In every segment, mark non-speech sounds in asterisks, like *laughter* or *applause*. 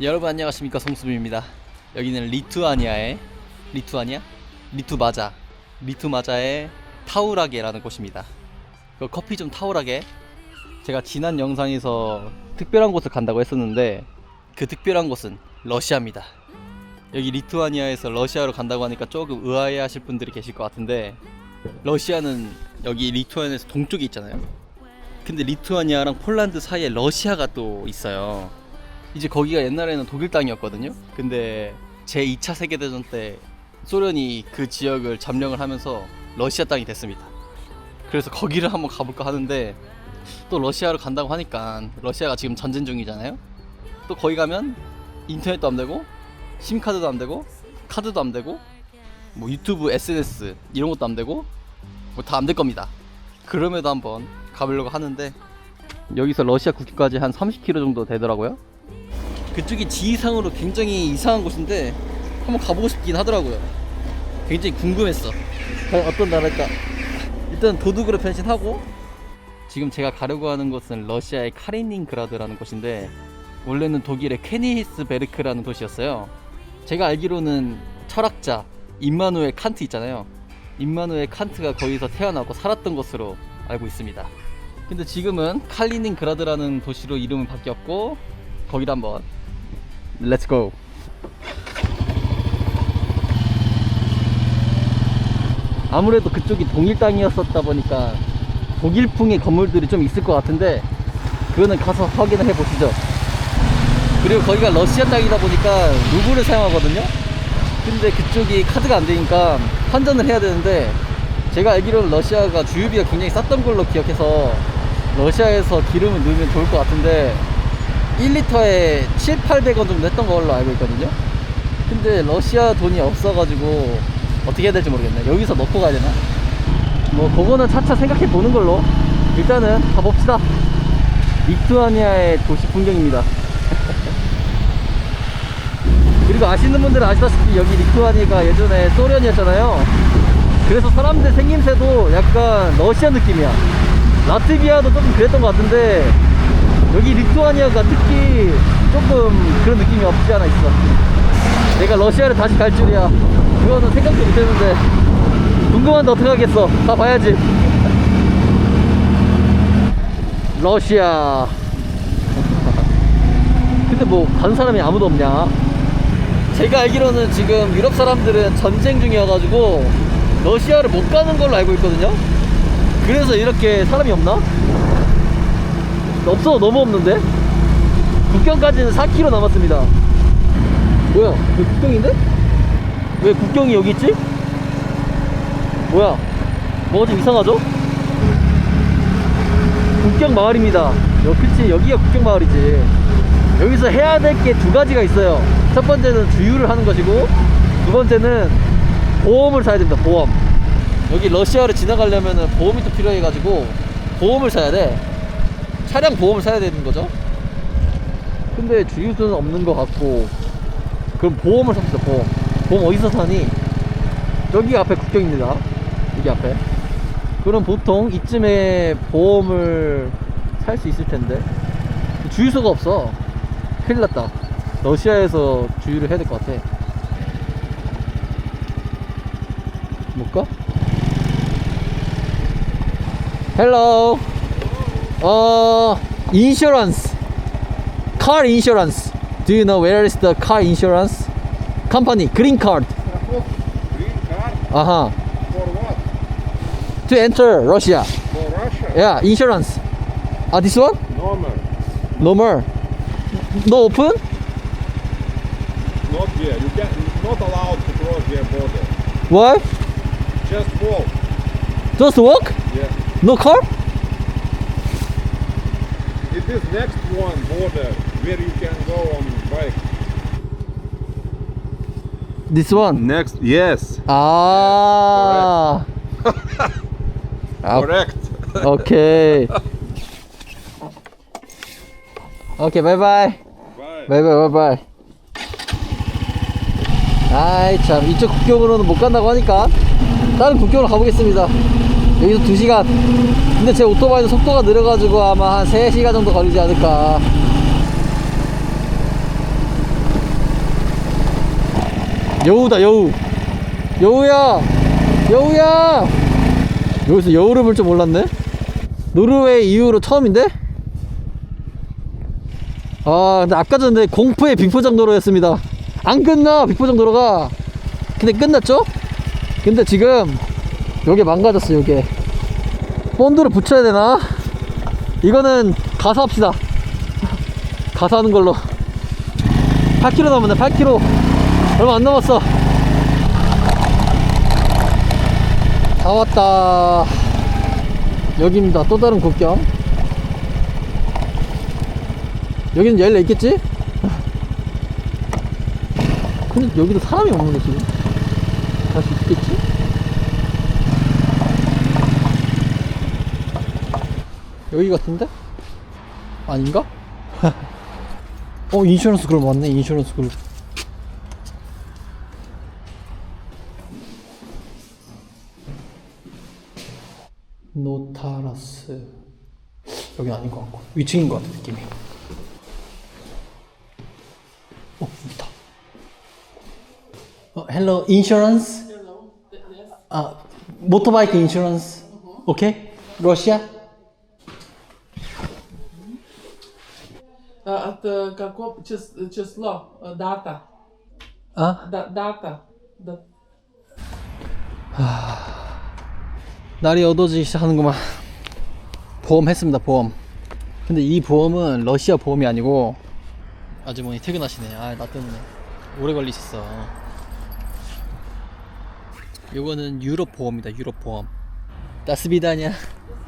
여러분 안녕하십니까 송수빈입니다. 여기는 리투아니아의 리투아니아? 리투마자 리투마자의 타우라게라는 곳입니다. 그 커피 좀 타우라게 제가 지난 영상에서 특별한 곳을 간다고 했었는데 그 특별한 곳은 러시아입니다. 여기 리투아니아에서 러시아로 간다고 하니까 조금 의아해 하실 분들이 계실 것 같은데 러시아는 여기 리투아니아에서 동쪽에 있잖아요. 근데 리투아니아랑 폴란드 사이에 러시아가 또 있어요. 이제 거기가 옛날에는 독일 땅이었거든요. 근데 제 2차 세계대전 때 소련이 그 지역을 점령을 하면서 러시아 땅이 됐습니다. 그래서 거기를 한번 가볼까 하는데 또 러시아로 간다고 하니까 러시아가 지금 전쟁 중이잖아요. 또 거기 가면 인터넷도 안 되고 심카드도 안 되고 카드도 안 되고 뭐 유튜브 SNS 이런 것도 안 되고 뭐 다 안 될 겁니다. 그럼에도 한번 가보려고 하는데 여기서 러시아 국기까지 한 30km 정도 되더라고요. 그쪽이 지리상으로 굉장히 이상한 곳인데 한번 가보고 싶긴 하더라고요. 굉장히 궁금했어. 어떤 나라일까? 일단 도둑으로 변신하고 지금 제가 가려고 하는 곳은 러시아의 카리닌그라드라는 곳인데 원래는 독일의 케니히스베르크라는 도시였어요. 제가 알기로는 철학자 임마누엘 칸트 있잖아요. 임마누엘 칸트가 거기서 태어나고 살았던 곳으로 알고 있습니다. 근데 지금은 칼리닌그라드라는 도시로 이름은 바뀌었고 거기를 한번 렛츠 고. 아무래도 그쪽이 동일 땅이었었다 보니까 독일풍의 건물들이 좀 있을 것 같은데 그거는 가서 확인을 해 보시죠. 그리고 거기가 러시아 땅이다 보니까 루블을 사용하거든요. 근데 그쪽이 카드가 안 되니까 환전을 해야 되는데 제가 알기로는 러시아가 주유비가 굉장히 쌌던 걸로 기억해서 러시아에서 기름을 넣으면 좋을 것 같은데 1리터에 7, 800원 정도 했던 걸로 알고 있거든요. 근데 러시아 돈이 없어가지고 어떻게 해야 될지 모르겠네. 여기서 넣고 가야 되나? 뭐 그거는 차차 생각해 보는 걸로 일단은 가봅시다. 리투아니아의 도시 풍경입니다. *laughs* 그리고 아시는 분들은 아시다시피 여기 리투아니아가 예전에 소련이었잖아요. 그래서 사람들 생김새도 약간 러시아 느낌이야. 라트비아도 조금 그랬던 것 같은데 여기 리투아니아가 특히 조금 그런 느낌이 없지 않아 있어. 내가 러시아를 다시 갈 줄이야. 그거는 생각도 못했는데 궁금한데 어떡하겠어. 다 봐야지. 러시아. *laughs* 근데 뭐 가는 사람이 아무도 없냐? 제가 알기로는 지금 유럽 사람들은 전쟁 중이어가지고 러시아를 못 가는 걸로 알고 있거든요. 그래서 이렇게 사람이 없나? 없어 너무 없는데? 국경까지는 4km 남았습니다. 뭐야? 왜 국경인데? 왜 국경이 여기 있지? 뭐야? 뭐가 좀 이상하죠? 국경 마을입니다. 여, 그치, 여기가 국경 마을이지. 여기서 해야 될 게 두 가지가 있어요. 첫 번째는 주유를 하는 것이고, 두 번째는 보험을 사야 됩니다. 보험. 여기 러시아를 지나가려면 보험이 또 필요해가지고, 보험을 사야 돼. 차량 보험을 사야 되는 거죠. 근데 주유소는 없는 것 같고, 그럼 보험을 삽시다, 보험. 보험 어디서 사니? 여기 앞에 국경입니다. 여기 앞에. 그럼 보통 이쯤에 보험을 살 수 있을 텐데. 주유소가 없어. 큰일 났다. 러시아에서 주유를 해야 될 것 같아. 뭘까? Hello. Uh, insurance. Car insurance. Do you know where is the car insurance? Company, green card. Green card Uh huh. for what? To enter Russia. For Russia? Yeah, insurance. Ah, this one? Normal. No more. No open? Not here. You can not allowed to cross their border. Why? Just walk. Just walk? Yeah. No car? It is next one border where you can go on bike. This one. Next. Yes. Ah. Ah, Correct. Okay. Okay, bye bye. Bye. bye bye bye bye. 아이 참 이쪽 국경으로는 못 간다고 하니까 다른 국경으로 가보겠습니다. 여기서 2시간. 근데 제 오토바이도 속도가 느려가지고 아마 한 3시간 정도 걸리지 않을까. 여우다 여우. 여우야! 여우야! 여기서 여우를 볼 줄 몰랐네. 노르웨이 이후로 처음인데? 아 근데 아까 전에 공포의 비포장 도로였습니다. 안 끝나 비포장 도로가. 근데 끝났죠? 근데 지금 요게 망가졌어 요게. 본드를 붙여야 되나? 이거는 가서 합시다. 가서 하는 걸로. 8km 남았네 8km 얼마 안 남았어. 다 왔다. 여기입니다. 또 다른 국경. 여기는 열려 있겠지? 근데 여기도 사람이 없는데 지금 갈 수 있겠지? 여기 같은데? 아닌가? *laughs* 어 인슈런스 그룹 맞네 인슈런스 그룹. 노타라스. 여기 아닌 것 같고 위층인 것 같아 느낌이. 어 있다. 어 헬로 인슈런스? 아 모토바이크 인슈런스? 오케이? 러시아 kako, čis, čislo, data. A? Da, data. Da. 하... 날이 어두워지기 시작하는구만. 보험 했습니다, 보험. 근데 이 보험은 러시아 보험이 아니고 아주머니 퇴근하시네. 아, 나 때문에 오래 걸리셨어. 요거는 유럽 보험이다, 유럽 보험. 따스비다냐?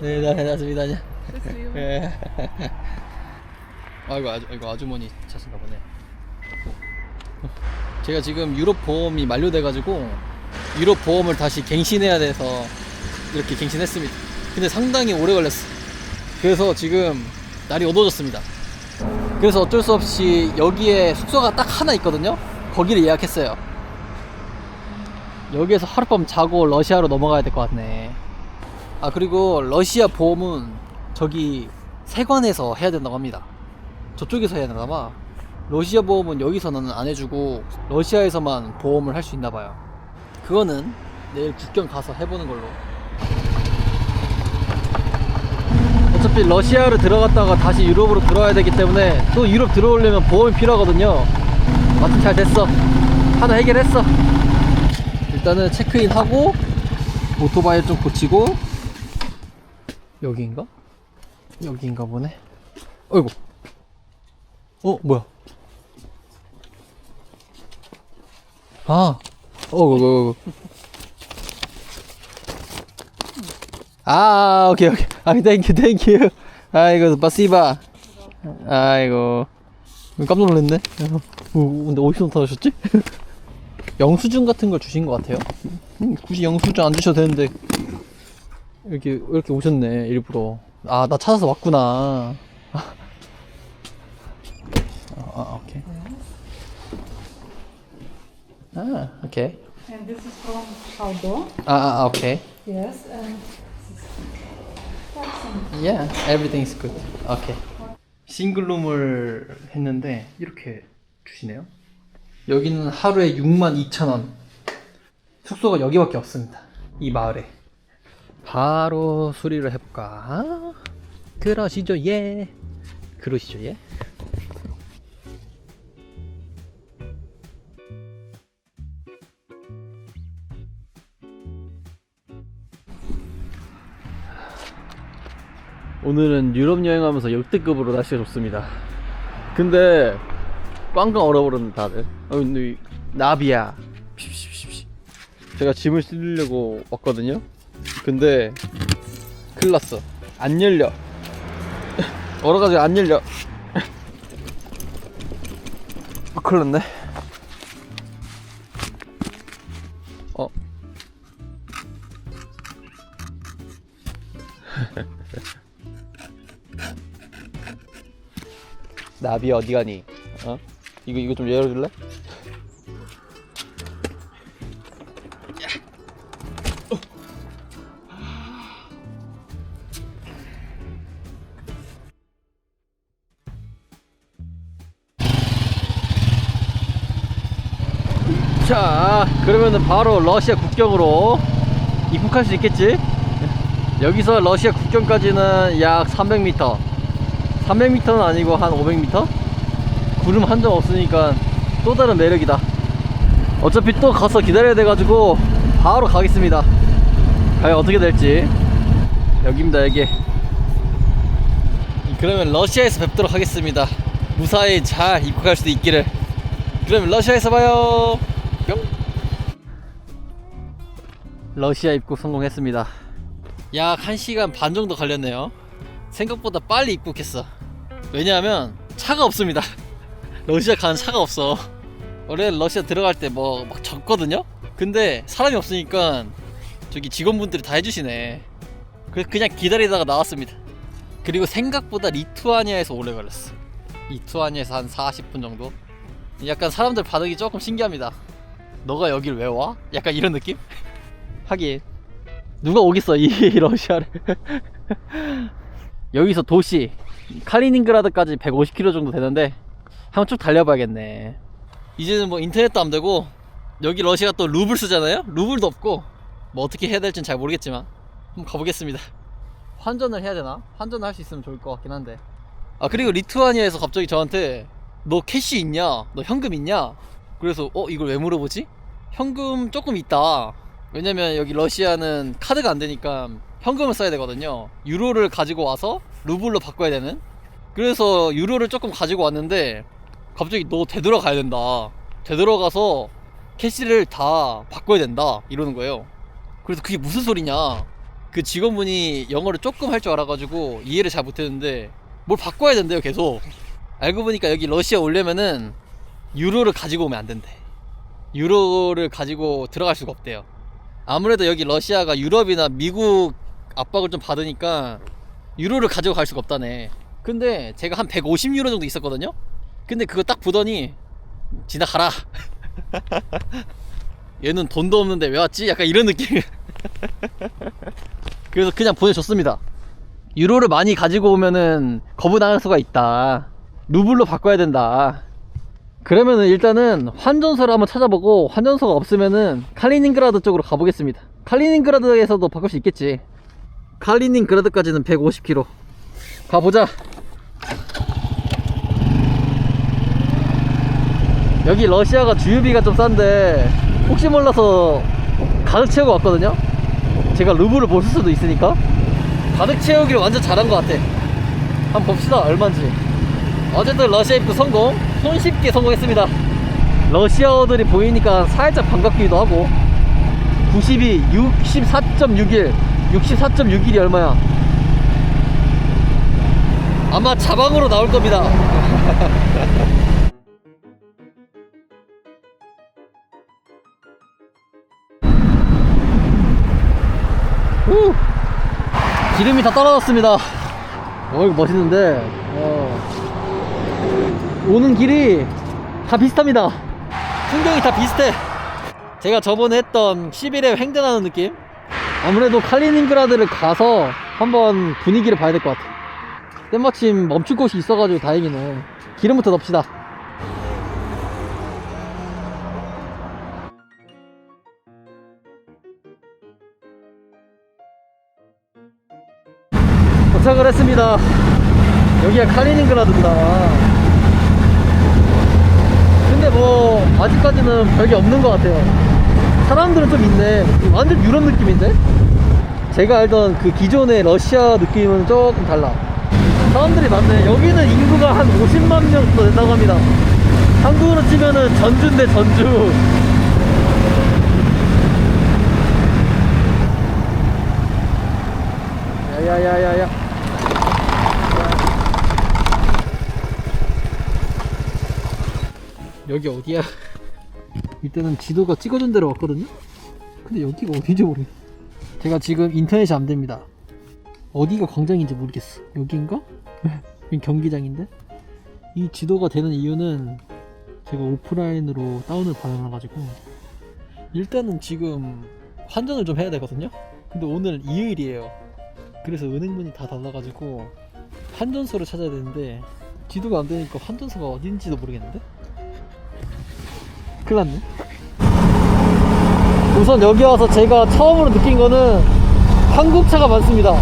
네, 따스비다냐? 네. *laughs* 아이고 아주, 아이고 아주머니 자신가 보네 제가 지금 유럽 보험이 만료돼 가지고 유럽 보험을 다시 갱신해야 돼서 이렇게 갱신했습니다. 근데 상당히 오래 걸렸어. 그래서 지금 날이 어두워졌습니다. 그래서 어쩔 수 없이 여기에 숙소가 딱 하나 있거든요. 거기를 예약했어요. 여기에서 하룻밤 자고 러시아로 넘어가야 될 것 같네. 아 그리고 러시아 보험은 저기 세관에서 해야 된다고 합니다. 저쪽에서 해야 되나 봐. 러시아 보험은 여기서는 안 해주고 러시아에서만 보험을 할 수 있나 봐요. 그거는 내일 국경 가서 해보는 걸로. 어차피 러시아로 들어갔다가 다시 유럽으로 들어와야 되기 때문에 또 유럽 들어오려면 보험이 필요하거든요. 마침 잘 됐어. 하나 해결했어. 일단은 체크인 하고 오토바이 좀 고치고 여기인가? 여기인가 보네. 어이구. 어 뭐야? 아, 어구, 어구. 아, 오케이, 오케이. 아, 땡큐, 땡큐. 아이고, 빠시바. 아이고. 깜짝 놀랐네. 어, 근데 어디서 나타나셨지? *laughs* 영수증 같은 걸 주신 것 같아요. 음, 굳이 영수증 안 주셔도 되는데. 이렇게, 이렇게 오셨네, 일부러. 아, 나 찾아서 왔구나. 아, 아, 오케이. 아, 오케이. And this is from Aldo. 아, 오케이. Yes, and Yeah, everything's good. Okay. 싱글룸을 했는데 이렇게 주시네요. 여기는 하루에 62,000원. 숙소가 여기밖에 없습니다. 이 마을에. 바로 수리를 해볼까? 그러시죠, 예. 그러시죠, 예. 오늘은 유럽 여행하면서 역대급으로 날씨가 좋습니다. 근데 꽝꽝 얼어버렸네 다들. 어, 근데 이 나비야. 제가 짐을 실으려고 왔거든요. 근데 큰일 났어. 안 열려. *laughs* 얼어가지고 안 열려. 아, *laughs* 큰일 났네. 어. *laughs* 나비 어디 가니? 어? 이거 이거 좀 열어줄래? 자 그러면은 바로 러시아 국경으로 입국할 수 있겠지 여기서 러시아 국경까지는 약 300m 300m는 아니고 한 500m 구름 한 점 없으니까 또 다른 매력이다. 어차피 또 가서 기다려야 돼가지고 바로 가겠습니다. 과연 어떻게 될지. 여기입니다 여기. 그러면 러시아에서 뵙도록 하겠습니다. 무사히 잘 입국할 수 있기를. 그럼 러시아에서 봐요. 뿅. 러시아 입국 성공했습니다. 약 1시간 반 정도 걸렸네요. 생각보다 빨리 입국했어 왜냐하면 차가 없습니다. *laughs* 러시아 가는 차가 없어. 원래 러시아 들어갈 때 뭐 막 적거든요? 근데 사람이 없으니까 저기 직원분들이 다 해주시네. 그래서 그냥 기다리다가 나왔습니다. 그리고 생각보다 리투아니아에서 오래 걸렸어. 리투아니아에서 한 40분 정도? 약간 사람들 반응이 조금 신기합니다 너가 여길 왜 와? 약간 이런 느낌? *laughs* 하긴. 누가 오겠어 이 *laughs* 러시아를? 여기서 도시 칼리닝그라드까지 150km 정도 되는데 한번 쭉 달려봐야겠네 이제는 뭐 인터넷도 안 되고 여기 러시아가 또 루블 쓰잖아요 루블도 없고 뭐 어떻게 해야 될지는 잘 모르겠지만 한번 가보겠습니다 *laughs* 환전을 해야 되나? 환전을 할 수 있으면 좋을 것 같긴 한데 아 그리고 리투아니아에서 갑자기 저한테 너 캐시 있냐? 너 현금 있냐? 그래서 어 이걸 왜 물어보지? 현금 조금 있다 왜냐면 여기 러시아는 카드가 안 되니까 현금을 써야 되거든요 유로를 가지고 와서 루블로 바꿔야 되는? 그래서 유로를 조금 가지고 왔는데 갑자기 너 되돌아가야 된다. 되돌아가서 캐시를 다 바꿔야 된다. 이러는 거예요. 그래서 그게 무슨 소리냐? 그 직원분이 영어를 조금 할 줄 알아가지고 이해를 잘 못했는데 뭘 바꿔야 된대요 계속. 알고 보니까 여기 러시아 오려면은 유로를 가지고 오면 안 된대. 유로를 가지고 들어갈 수가 없대요. 아무래도 여기 러시아가 유럽이나 미국 압박을 좀 받으니까 유로를 가지고 갈 수가 없다네. 근데 제가 한 150유로 정도 있었거든요? 근데 그거 딱 보더니 지나가라. *laughs* 얘는 돈도 없는데 왜 왔지? 약간 이런 느낌. *laughs* 그래서 그냥 보내줬습니다. 유로를 많이 가지고 오면은 거부당할 수가 있다. 루블로 바꿔야 된다. 그러면은 일단은 환전소를 한번 찾아보고 환전소가 없으면은 칼리닝그라드 쪽으로 가보겠습니다. 칼리닝그라드에서도 바꿀 수 있겠지 칼리닝 그라드까지는 150km 가보자. 여기 러시아가 주유비가 좀 싼데 혹시 몰라서 가득 채우고 왔거든요. 제가 못쓸 수도 있으니까. 가득 채우기를 완전 잘한 것 같아. 한번 봅시다 얼마인지. 어쨌든 러시아 입국 성공. 손쉽게 성공했습니다. 러시아어들이 보이니까 살짝 반갑기도 하고. 92 64.61 64.61이 얼마야? 아마 자방으로 나올 겁니다. *laughs* 후! 기름이 다 떨어졌습니다. 어 이거 멋있는데. 어. 오는 길이 다 비슷합니다. 풍경이 다 비슷해. 제가 저번에 했던 11회 횡단하는 느낌 아무래도 칼리닝그라드를 가서 한번 분위기를 봐야 될 것 같아 때마침 멈출 곳이 있어가지고 다행이네. 기름부터 넣읍시다. 도착을 했습니다. 여기가 칼리닝그라드입니다. 근데 뭐 아직까지는 별게 없는 것 같아요 사람들은 좀 있네. 완전 유럽 느낌인데? 제가 알던 그 기존의 러시아 느낌은 조금 달라. 사람들이 많네. 여기는 인구가 한 50만 명 정도 된다고 합니다. 한국으로 치면은 전주인데 전주. 야야야야야. 여기 어디야? 이때는 지도가 찍어준 대로 왔거든요? 근데 여기가 어딘지 모르겠어 제가 지금 인터넷이 안 됩니다 어디가 광장인지 모르겠어? *laughs* 여긴 경기장인데? 이 지도가 되는 이유는 제가 오프라인으로 다운을 받아놔가지고 일단은 지금 환전을 좀 해야 되거든요? 근데 오늘 일요일이에요 그래서 은행문이 다 닫아가지고 환전소를 찾아야 되는데 지도가 안 되니까 환전소가 어딘지도 모르겠는데? 큰일 났네 우선 여기 와서 제가 처음으로 느낀 거는 한국차가 많습니다.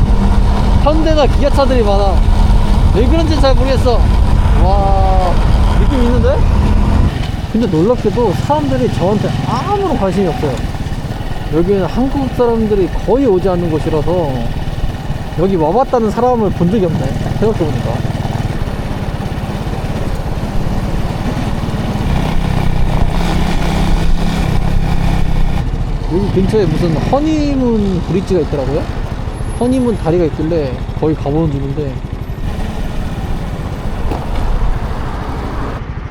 현대나 기아차들이 많아. 왜 그런지 잘 모르겠어. 와, 느낌 있는데? 근데 놀랍게도 사람들이 저한테 아무런 관심이 없어요. 여기는 한국 사람들이 거의 오지 않는 곳이라서 여기 와봤다는 사람을 본 적이 없네. 생각해보니까. 근처에 무슨 허니문 브릿지가 있더라고요. 허니문 다리가 있길래 거기 가보는 중인데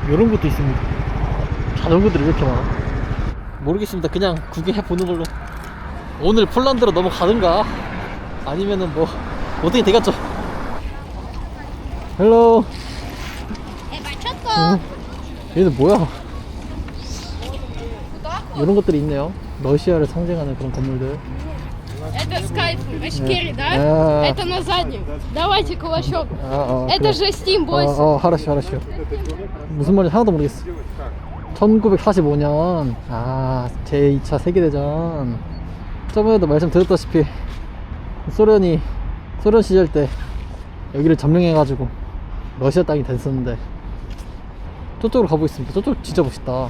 이런 것도 있습니다. 자전거들이 이렇게 많아. 모르겠습니다. 그냥 구경해 보는 걸로. 오늘 폴란드로 넘어가든가 아니면은 뭐 어떻게 되겠죠. 헬로. 응. 얘는 뭐야? 이런 것들이 있네요. 러시아를 상징하는 그런 건물들. Это скайп, очкери, да? А. Это на заднем. Давайте кулачок. 아, 아, Это 그래. же Steam, 어, бойся. 어, 하라쇼, 하라쇼. 무슨 말인지 하나도 모르겠어. 1945년, 아, 제2차 세계대전. 저번에도 말씀드렸다시피, 소련이, 소련 시절 때 여기를 점령해가지고, 러시아 땅이 됐었는데, 저쪽으로 가보겠습니다. 저쪽 진짜 멋있다.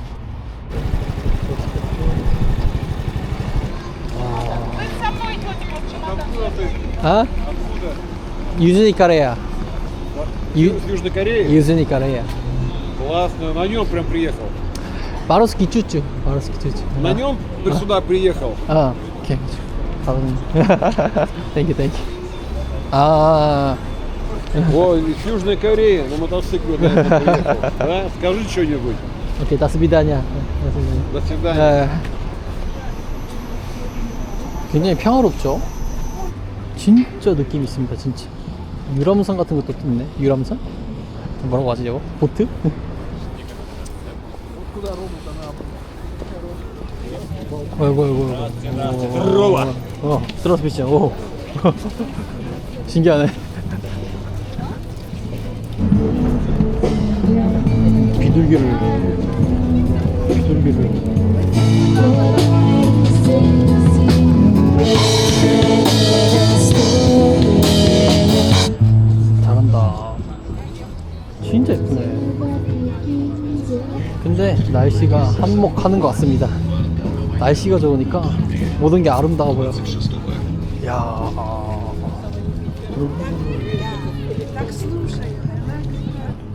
아? 유즈니 카레야. 유, С Южной Кореи? 유즈니 카레야. Классно, на нем прям приехал. 바로스키 쭈쭈. 바로스키 쭈쭈. На нем сюда приехал. 아, 오케이. 바로. *laughs* 땡큐, 땡큐. 아, О, с Южной Кореи на мотоцикле на этом приехал. Да? Скажи что-нибудь. 오케이. 다스비다냐. До свидания. 네. 굉장히 평화롭죠? 진짜 느낌이 있습니다 진짜. 유람선 같은 것도 있네. 유람선? 뭐라고 하지 저거? 보트? 아이고 아이고 들어와. 어 들어와서 비치야 오. *laughs* 신기하네. 비둘기를 진짜 예쁘네 근데 날씨가 한몫하는 것 같습니다. 날씨가 좋으니까 모든 게 아름다워 보여. 야 아.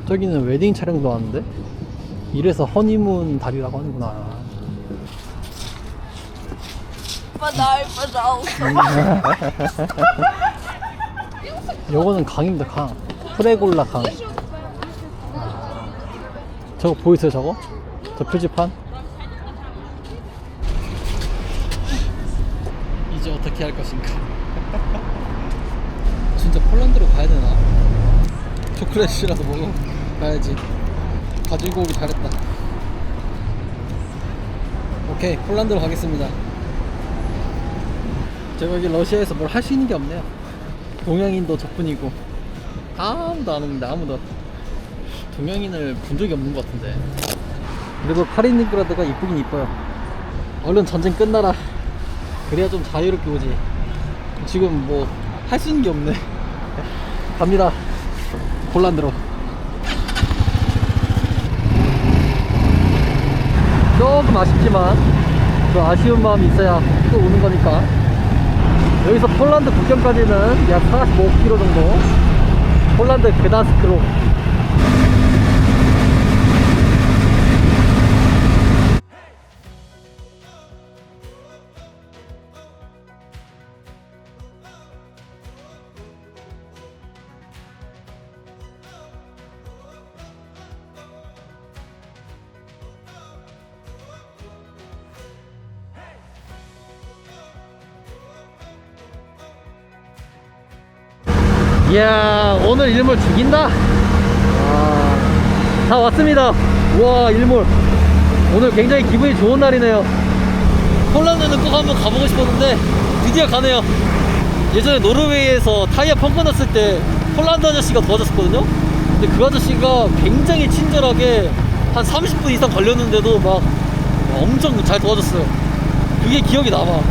저기는 웨딩 촬영도 하는데? 이래서 허니문 다리라고 하는구나. 음. *laughs* 요거는 강입니다 강. 프레골라 강. 저거 보이세요 저거? 저 표지판? 이제 어떻게 할 것인가? *laughs* 진짜 폴란드로 가야 되나? 초콜릿이라도 먹어 가야지. 가지고 오기 잘했다. 오케이 폴란드로 가겠습니다. 제가 여기 러시아에서 뭘 할 수 있는 게 없네요. *laughs* 동양인도 저뿐이고. 아무도 안 옵니다 아무도 동양인을 본 적이 없는 것 같은데. 그래도 카리닝그라드가 이쁘긴 이뻐요. 얼른 전쟁 끝나라. 그래야 좀 자유롭게 오지. 지금 뭐 할 수 있는 게 없네. *laughs* 갑니다. 폴란드로. 조금 아쉽지만 그 아쉬운 마음이 있어야 또 오는 거니까. 여기서 폴란드 국경까지는 약 45km 정도. 폴란드 그다스크로 이야 오늘 일몰 죽인다. 와, 다 왔습니다. 와 일몰. 오늘 굉장히 기분이 좋은 날이네요. 폴란드는 꼭 한번 가보고 싶었는데 드디어 가네요. 예전에 노르웨이에서 타이어 펑크 났을 때 폴란드 아저씨가 도와줬었거든요. 근데 그 아저씨가 굉장히 친절하게 한 30분 이상 걸렸는데도 막 엄청 잘 도와줬어요. 그게 기억이 남아.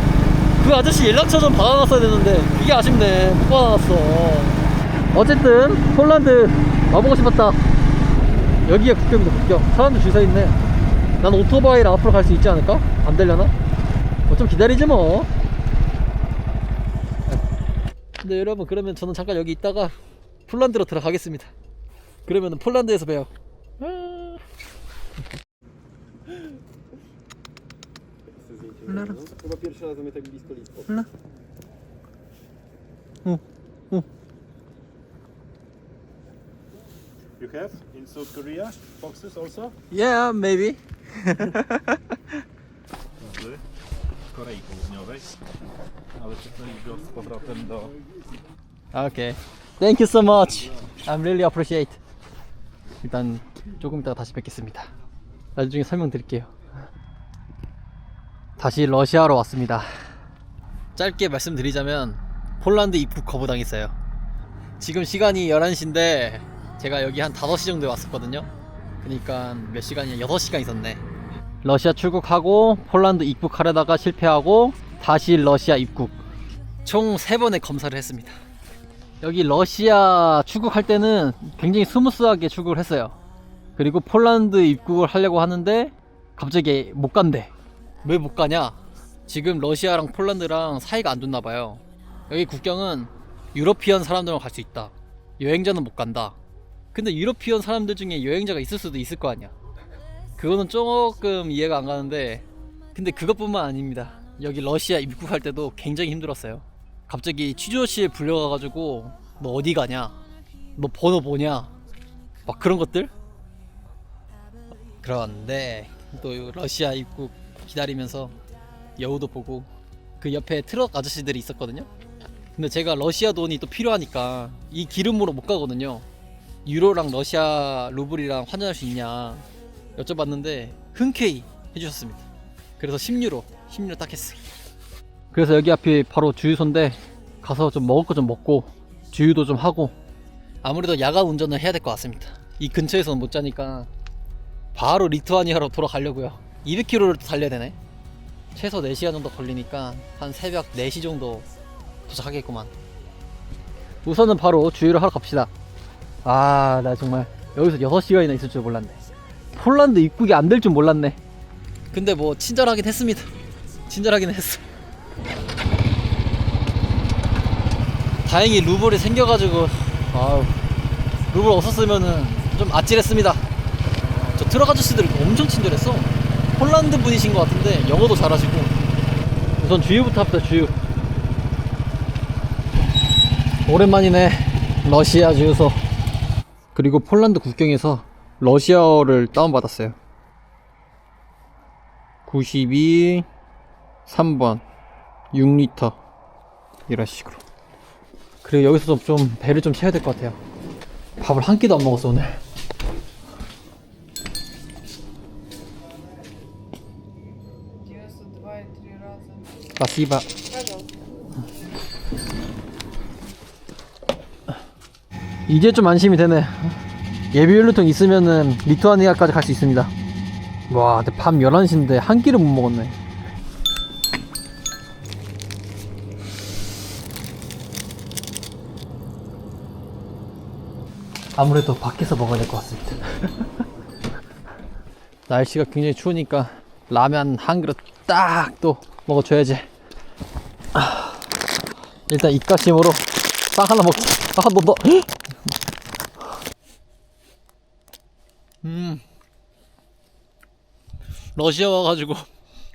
그 아저씨 연락처 좀 받아놨어야 되는데 그게 아쉽네. 못 받아놨어. 어쨌든 폴란드 와보고 싶었다. 여기가 국경이다 국경. 사람들 줄서 있네. 난 오토바이를 앞으로 갈 수 있지 않을까? 안 되려나? 뭐 좀 기다리지 뭐. 근데 여러분 그러면 저는 잠깐 여기 있다가 폴란드로 들어가겠습니다. 그러면은 폴란드에서 봬요. Chyba pierwszy raz mnie tak blisko listo. You have in South Korea foxes also? Yeah, maybe. W Korei Południowej. Ale przesunęli go z powrotem do Okay. Thank you so much. I'm really appreciate. 일단 조금 이따가 다시 뵙겠습니다. 나중에 설명드릴게요. 다시 러시아로 왔습니다. 짧게 말씀드리자면 폴란드 입국 거부당했어요. 지금 시간이 11시인데 제가 여기 한 5시 정도에 왔었거든요. 그러니까 몇 시간이 6시간 있었네. 러시아 출국하고 폴란드 입국하려다가 실패하고 다시 러시아 입국. 총 3번의 검사를 했습니다. 여기 러시아 출국할 때는 굉장히 스무스하게 출국을 했어요. 그리고 폴란드 입국을 하려고 하는데 갑자기 못 간대. 왜 못 가냐? 지금 러시아랑 폴란드랑 사이가 안 좋나 봐요. 여기 국경은 유러피언 사람들만 갈 수 있다. 여행자는 못 간다. 근데 유러피언 사람들 중에 여행자가 있을 수도 있을 거 아니야. 그거는 조금 이해가 안 가는데 근데 그것뿐만 아닙니다. 여기 러시아 입국할 때도 굉장히 힘들었어요. 갑자기 취조실에 불려가가지고 너 어디 가냐? 너 번호 뭐냐? 막 그런 것들? 그런데 또 러시아 입국 기다리면서 여우도 보고 그 옆에 트럭 아저씨들이 있었거든요. 근데 제가 러시아 돈이 또 필요하니까 이 기름으로 못 가거든요. 유로랑 러시아 루블이랑 환전할 수 있냐 여쭤봤는데 흔쾌히 해주셨습니다. 그래서 10유로, 10유로 딱 했어요. 그래서 여기 앞이 바로 주유소인데 가서 좀 먹을 거 좀 먹고 주유도 좀 하고 아무래도 야간 운전을 해야 될 것 같습니다. 이 근처에서는 못 자니까 바로 리투아니아로 돌아가려고요. 200km를 달려야 되네. 최소 4시간 정도 걸리니까 한 새벽 4시 정도 도착하겠구만. 우선은 바로 주유를 하러 갑시다. 아, 나 정말 여기서 6시간이나 있을 줄 몰랐네. 폴란드 입국이 안 될 줄 몰랐네. 근데 뭐 친절하긴 했습니다. 친절하긴 했어. 다행히 루블이 생겨가지고 아우 루블 없었으면은 좀 아찔했습니다. 저 트럭 아저씨들 엄청 친절했어. 폴란드 분이신 것 같은데 영어도 잘하시고. 우선 주유부터 합시다 주유. 오랜만이네 러시아 주유소. 그리고 폴란드 국경에서 러시아어를 다운받았어요. 92 3번 6리터 이런 식으로. 그리고 여기서 좀, 좀 배를 좀 채워야 될 것 같아요. 밥을 한 끼도 안 먹었어 오늘. спасибо. 이제 좀 안심이 되네. 예비 연료통 있으면은 리투아니아까지 갈 수 있습니다. 와, 근데 밤 11시인데 한 끼를 못 먹었네. 아무래도 밖에서 먹어야 될 것 같습니다. *laughs* 날씨가 굉장히 추우니까 라면 한 그릇 딱 또 먹어줘야지. 아, 일단 입가심으로 빵 하나 먹자. 아, 너, 너. 음. 러시아 와가지고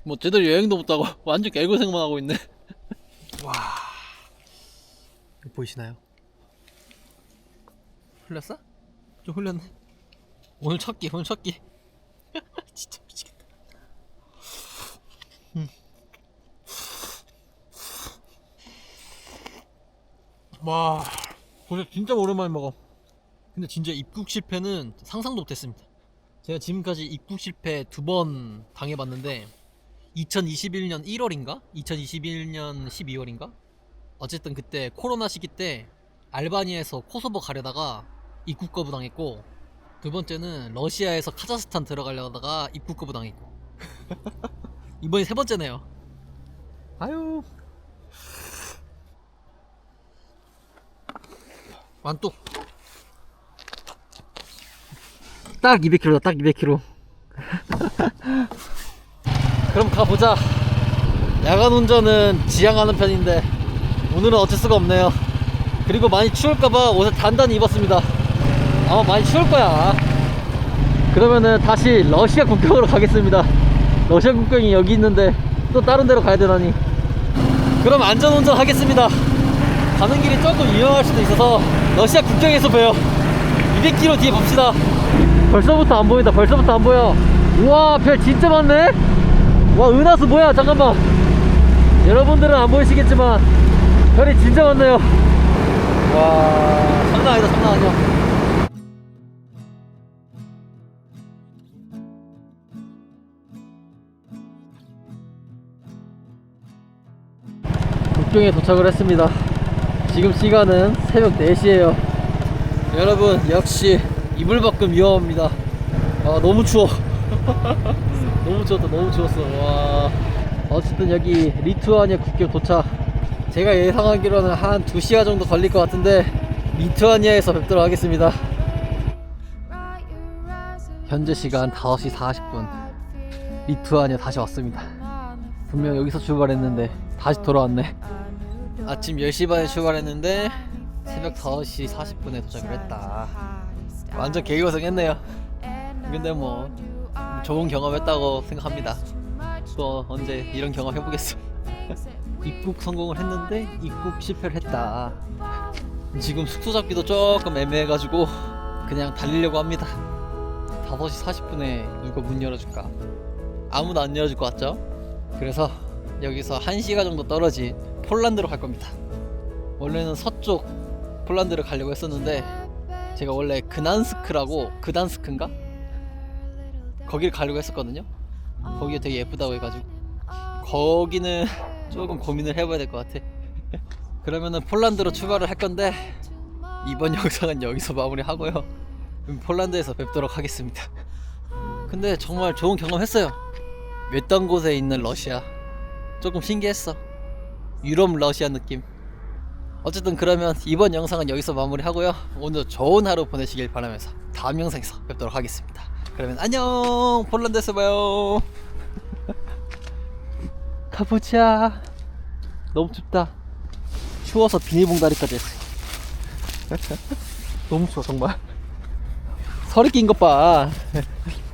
뭐 제대로 여행도 못하고 완전 개고생만 하고 있네. 와. 보이시나요? 흘렸어? 좀 흘렸네. 오늘 첫 끼, 오늘 첫 끼. *laughs* 진짜 미치겠다. 음. 와, 고생 진짜 오랜만에 먹어. 근데 진짜 입국 실패는 상상도 못했습니다. 제가 지금까지 입국 실패 두 번 당해봤는데 2021년 1월인가? 2021년 12월인가? 어쨌든 그때 코로나 시기 때 알바니아에서 코소보 가려다가 입국 거부 당했고 두 번째는 러시아에서 카자흐스탄 들어가려다가 입국 거부 당했고 *laughs* 이번이 세 번째네요. 아유. 완뚝. 딱 200km다, 딱 200km. *laughs* 그럼 가보자. 야간 운전은 지향하는 편인데, 오늘은 어쩔 수가 없네요. 그리고 많이 추울까봐 옷을 단단히 입었습니다. 아마 많이 추울 거야. 그러면은 다시 러시아 국경으로 *laughs* 가겠습니다. 러시아 국경이 여기 있는데 또 다른 데로 가야 되다니. 그럼 안전 운전 하겠습니다. 가는 길이 조금 위험할 수도 있어서 러시아 국경에서 봬요. 200km 뒤에 봅시다. 벌써부터 안 보인다. 벌써부터 안 보여. 우와, 별 진짜 많네. 와, 은하수 뭐야? 잠깐만. 여러분들은 안 보이시겠지만 별이 진짜 많네요. 와, 장난 아니다, 장난 아니야. 국경에 도착을 했습니다. 지금 시간은 새벽 4시에요. 여러분, 역시 이불 밖은 위험합니다. 아, 너무 추워. *laughs* 너무 추웠다, 너무 추웠어. 와. 어쨌든 여기 리투아니아 국경 도착. 제가 예상하기로는 한 2시간 정도 걸릴 것 같은데, 리투아니아에서 뵙도록 하겠습니다. 현재 시간 5시 40분. 리투아니아 다시 왔습니다. 분명 여기서 출발했는데 다시 돌아왔네. 아침 10시 반에 출발했는데 새벽 5시 40분에 도착을 했다. 완전 개고생했네요. 근데 뭐 좋은 경험했다고 생각합니다. 또 언제 이런 경험 해보겠어. *laughs* 입국 성공을 했는데 입국 실패를 했다. 지금 숙소 잡기도 조금 애매해가지고 그냥 달리려고 합니다. 5시 40분에 누가 문 열어줄까? 아무도 안 열어줄 것 같죠? 그래서 여기서 1시간 정도 떨어진 폴란드로 갈 겁니다. 원래는 서쪽 폴란드를 가려고 했었는데 제가 원래 그난스크라고 그단스크인가? 거기를 가려고 했었거든요. 거기가 되게 예쁘다고 해가지고 거기는 *laughs* 조금 고민을 해봐야 될 것 같아. *laughs* 그러면은 폴란드로 출발을 할 건데 이번 *laughs* 영상은 여기서 마무리하고요. 폴란드에서 뵙도록 하겠습니다. 근데 정말 좋은 경험했어요. 외딴 곳에 있는 러시아 조금 신기했어 유럽 러시아 느낌 어쨌든 그러면 이번 영상은 여기서 마무리하고요. 오늘 좋은 하루 보내시길 바라면서 다음 영상에서 뵙도록 하겠습니다. 그러면 안녕! 폴란드에서 봐요. *laughs* 가보자 너무 춥다. 추워서 비닐봉다리까지 했어. *laughs* 너무 추워 정말. 서리 낀 것 봐 *laughs*